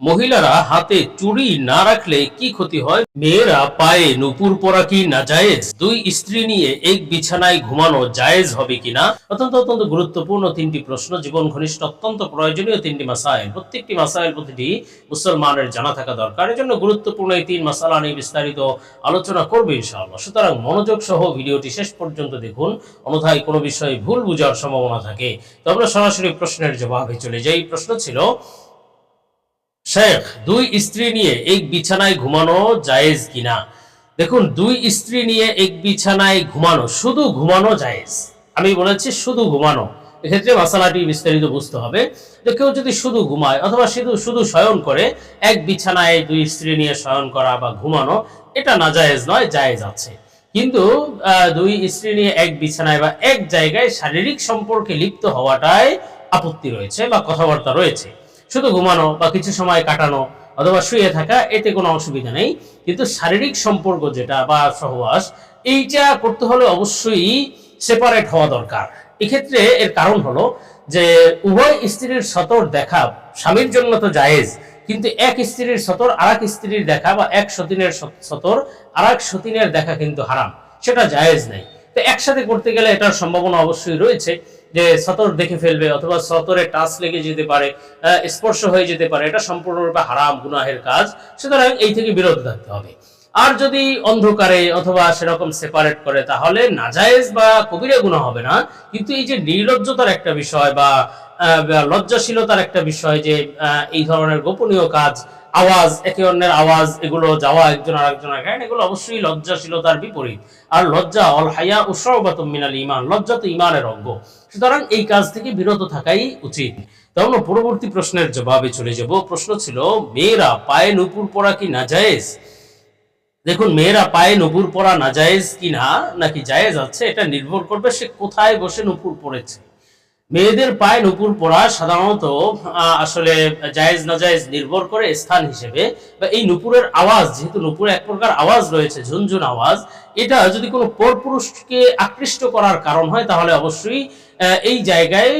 মহিলারা হাতে চুড়ি না রাখলে কি ক্ষতি হয়? মেয়েরা পায়ে নুপুর পরা কি না জায়েজ দুই স্ত্রী নিয়ে এক বিছানায় ঘুমানো জায়েজ হবে কিনা? অত্যন্ত অত্যন্ত গুরুত্বপূর্ণ তিনটি প্রশ্ন। জীবন ঘনিষ্ঠ, অত্যন্ত প্রয়োজনীয় তিনটি মাসাইল প্রত্যেকটি মাসাইল প্রতিটি মুসলমানের জানা থাকা দরকার। এজন্য গুরুত্বপূর্ণ এই তিন মাসালা নিয়ে বিস্তারিত আলোচনা করবে ইনশাআল্লাহ। সুতরাং মনোযোগ সহ ভিডিওটি শেষ পর্যন্ত দেখুন। অন্যথায় কোনো বিষয়ে ভুল বুঝার সম্ভাবনা থাকে। তো আমরা সরাসরি প্রশ্নের জবাবে চলে যাই। প্রশ্ন ছিল শেখ, দুই স্ত্রী নিয়ে এক বিছানায় ঘুমানো জায়েজ কিনা? দেখুন, দুই স্ত্রী নিয়ে এক বিছানায় ঘুমানো, শুধু ঘুমানো জায়েজ। আমি বলেছি শুধু ঘুমানো। এক্ষেত্রে মশালাটি বিস্তারিত বুঝতে হবে। যে কেউ যদি শুধু ঘুমায়, অথবা শুধু শুধু শয়ন করে, এক বিছানায় দুই স্ত্রী নিয়ে শয়ন করা বা ঘুমানো, এটা না জায়েজ নয়, জায়েজ আছে। কিন্তু দুই স্ত্রী নিয়ে এক বিছানায় বা এক জায়গায় শারীরিক সম্পর্কে লিপ্ত হওয়াটায় আপত্তি রয়েছে বা কথাবার্তা রয়েছে। শুধু ঘুমানো বা কিছু সময় কাটানো অথবা শুয়ে থাকা, এতে কোনো অসুবিধা নেই। কিন্তু শারীরিক সম্পর্ক যেটা বা সহবাস, এইটা করতে হলে অবশ্যই সেপারেট হওয়া দরকার। এক্ষেত্রে এর কারণ হলো যে, উভয় স্ত্রীর সতর দেখা স্বামীর জন্য তো জায়েজ, কিন্তু এক স্ত্রীর সতর আর এক স্ত্রীর দেখা বা এক সতীনের সতর আর এক সতীনের দেখা কিন্তু হারাম, সেটা জায়েজ নেই। তো একসাথে করতে গেলে এটার সম্ভাবনা অবশ্যই রয়েছে। যে সতর দেখে ফেলবে অথবা সতরে টাচ লেগে যেতে পারে স্পর্শ হয়ে যেতে পারে, এটা সম্পূর্ণরূপে হারাম, গুনাহের কাজ। সুতরাং এই থেকে বিরত থাকতে হবে। আর যদি অন্ধকারে অথবা সেরকম সেপারেট করে, তাহলে নাজায়েজ বা কবিরা গুণা হবে না। কিন্তু এই যে নির্লজ্জতার একটা বিষয় বা লজ্জাশীলতার একটা বিষয় যে এই ধরনের গোপনীয় কাজ আওয়াজ, একে অন্যের আওয়াজ, এগুলো যাওয়া একজন আরেকজনের গায়ে এগুলো অবশ্যই লজ্জাশীলতার বিপরীত। আর লজ্জা, অল হায়া উসরবাত মিনাল ইমান লজ্জা তো ইমানের অঙ্গ। সুতরাং এই কাজ থেকে বিরত থাকাই উচিত। তো আমরা পরবর্তী প্রশ্নের জবাবে চলে যাব। প্রশ্ন ছিল, মেয়েরা পায়ে নুপুর পরা কি না জায়েজ দেখুন, মেয়েরা পায়ে নুপুর পরা না জায়েজ কি না নাকি জায়েজ আছে, এটা নির্ভর করবে সে কোথায় বসে নুপুর পরেছে। মেয়েদের পায়ে নুপুর পরা সাধারণত আসলে জায়েজ না জায়েজ নির্ভর করে স্থান হিসেবে। বা এই নুপুরের আওয়াজ, যেহেতু নুপুরে এক প্রকার আওয়াজ রয়েছে, ঝুনঝুন আওয়াজ, এটা যদি কোনো পরপুরুষকে আকৃষ্ট করার কারণ হয়, তাহলে অবশ্যই এই জায়গায়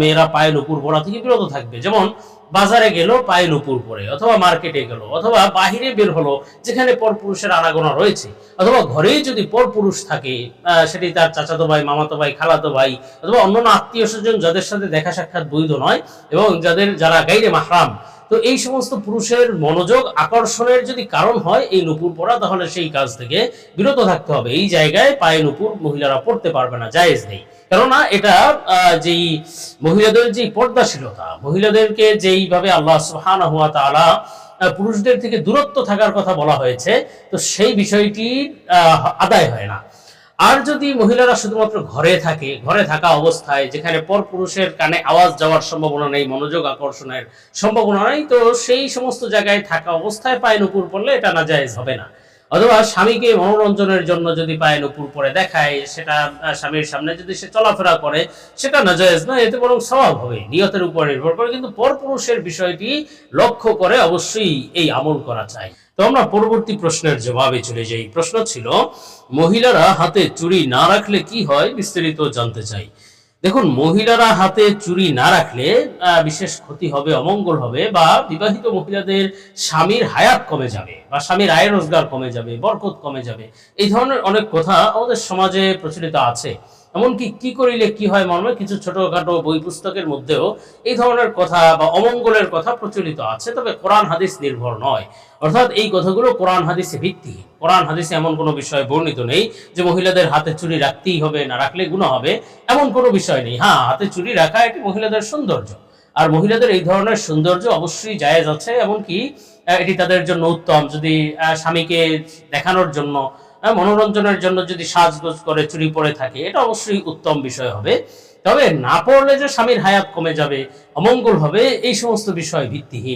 মেয়েরা পায়ে নুপুর পরা থেকে বিরত থাকবে। যেমন বাজারে গেল পায়ে উপর পরে অথবা মার্কেটে গেল, অথবা বাহিরে বের হলো, যেখানে পরপুরুষের আনাগোনা রয়েছে, অথবা ঘরেই যদি পরপুরুষ থাকে সেটি তার চাচাতো ভাই, মামাতো ভাই, খালাতো ভাই, অথবা অন্যান্য আত্মীয় স্বজন যাদের সাথে দেখা সাক্ষাৎ বৈধ নয়, এবং যাদের, যারা গাইরে মাহরাম তো এই সমস্ত পুরুষের মনোযোগ আকর্ষণের যদি কারণ হয় এই নুপুর পরা তাহলে সেই কাজ থেকে বিরত থাকতে হবে। এই জায়গায় পায়ে নুপুর মহিলারা পড়তে পারবে না জায়েজ নেই। কেননা এটা যেই মহিলাদের যে পর্দাশীলতা মহিলাদেরকে যেইভাবে আল্লাহ সুবহানাহু হুয়া আহ, পুরুষদের থেকে দূরত্ব থাকার কথা বলা হয়েছে তো সেই বিষয়টি আদায় হয় না। আর যদি মহিলারা শুধুমাত্র ঘরে থাকে, ঘরে থাকা অবস্থায়, যেখানে পর পুরুষের কানে আওয়াজ যাওয়ার সম্ভাবনা নেই, মনোযোগ আকর্ষণের সম্ভাবনা নেই, তো সেই সমস্ত জায়গায় থাকা অবস্থায় পায়ে নুপুর পড়লে এটা না জায়েজ হবে না। অথবা স্বামীকে মনোরঞ্জনের জন্য যদি পায়ে নুপুর পরে দেখায়, সেটা স্বামীর সামনে যদি সে চলাফেরা করে, সেটা নাজায়েজ না এতে বরং স্বভাব হবে, নিয়তের উপর নির্ভর করে, কিন্তু পরপুরুষের বিষয়টি লক্ষ্য করে অবশ্যই এই আমল করা চাই। তো আমরা পরবর্তী প্রশ্নের জবাবে চলে যাই। প্রশ্ন ছিল, মহিলারা হাতে চুরি না রাখলে কি হয়? বিস্তারিত জানতে চাই। দেখুন, মহিলারা হাতে চুরি না রাখলে বিশেষ ক্ষতি হবে, অমঙ্গল হবে বা বিবাহিত মহিলাদের স্বামীর হায়াত কমে যাবে বা স্বামীর আয় রোজগার কমে যাবে, বরকত কমে যাবে। এই ধরনের অনেক কথা আমাদের সমাজে প্রচলিত আছে। এমনকি কি করিলে কি হয় মর্মে? কিছু ছোটখাটো বই পুস্তকের মধ্যেও এই ধরনের কথা বা অমঙ্গলের কথা প্রচলিত আছে, তবে কোরআন হাদিস নির্ভর নয়। অর্থাৎ এই কথাগুলো কোরআন হাদিসে ভিত্তিহীন কোরআন হাদিসে এমন কোনো বিষয় বর্ণিত নেই যে মহিলাদের হাতে চুরি রাখতেই হবে, না রাখলে গুণা হবে, এমন কোনো বিষয় নেই। হ্যাঁ হাতে চুরি রাখা এটি মহিলাদের সৌন্দর্য। আর মহিলাদের এই ধরনের সৌন্দর্য অবশ্যই জায়েজ আছে, এমনকি এটি তাদের জন্য উত্তম। যদি স্বামীকে দেখানোর জন্য মনোরঞ্জনের জন্য যদি সাজগোজ করে চুরি পরে থাকে, এটা অবশ্যই উত্তম বিষয় হবে। তবে না পড়লে যে স্বামীর হায়াত কমে যাবে, অমঙ্গল হবে, এই সমস্ত বিষয় ভিত্তিহীন।